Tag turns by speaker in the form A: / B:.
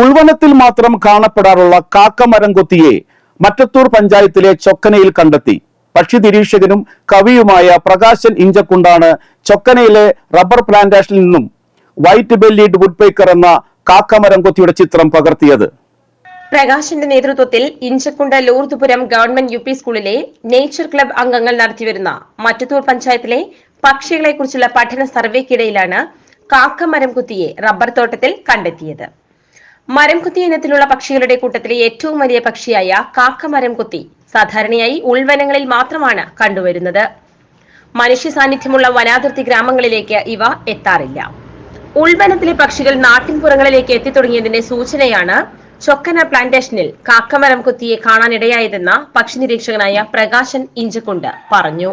A: ഉൾവനത്തിൽ മാത്രം കാണപ്പെടാറുള്ള കാക്കമരം കൊത്തിയെ മറ്റത്തൂർ പഞ്ചായത്തിലെ ചൊക്കനയിൽ കണ്ടെത്തി. പക്ഷി നിരീക്ഷകനും കവിയുമായ പ്രകാശൻ ഇഞ്ചക്കുണ്ടാണ് ചൊക്കനയിലെ റബ്ബർ പ്ലാന്റേഷനിൽ നിന്നും വൈറ്റ് ബെല്ലിഡ് വുഡ്പേക്കർ എന്ന കാക്കമരം കൊത്തിയുടെ ചിത്രം പകർത്തിയത്.
B: പ്രകാശിന്റെ നേതൃത്വത്തിൽ Inchakkundu Lourdpuram government U P സ്കൂളിലെ നേച്ചർ ക്ലബ് അംഗങ്ങൾ നടത്തിവരുന്ന മറ്റത്തൂർ പഞ്ചായത്തിലെ പക്ഷികളെക്കുറിച്ചുള്ള പഠന സർവേക്കിടയിലാണ് കാക്കമരം കുത്തിയെ റബ്ബർ തോട്ടത്തിൽ കണ്ടെത്തിയത്. മരം കുത്തി ഇനത്തിലുള്ള പക്ഷികളുടെ കൂട്ടത്തിലെ ഏറ്റവും വലിയ പക്ഷിയായ കാക്ക കുത്തി സാധാരണയായി ഉൾവനങ്ങളിൽ മാത്രമാണ് കണ്ടുവരുന്നത്. മനുഷ്യ സാന്നിധ്യമുള്ള വനാതിർത്തി ഗ്രാമങ്ങളിലേക്ക് ഇവ എത്താറില്ല. ഉൾവനത്തിലെ പക്ഷികൾ നാട്ടിൻപുറങ്ങളിലേക്ക് എത്തിത്തുടങ്ങിയതിന്റെ സൂചനയാണ് ചൊക്കന പ്ലാന്റേഷനിൽ കാക്കമരം കുത്തിയെ കാണാനിടയായതെന്ന പക്ഷി നിരീക്ഷകനായ പ്രകാശൻ ഇഞ്ചക്കുണ്ട് പറഞ്ഞു.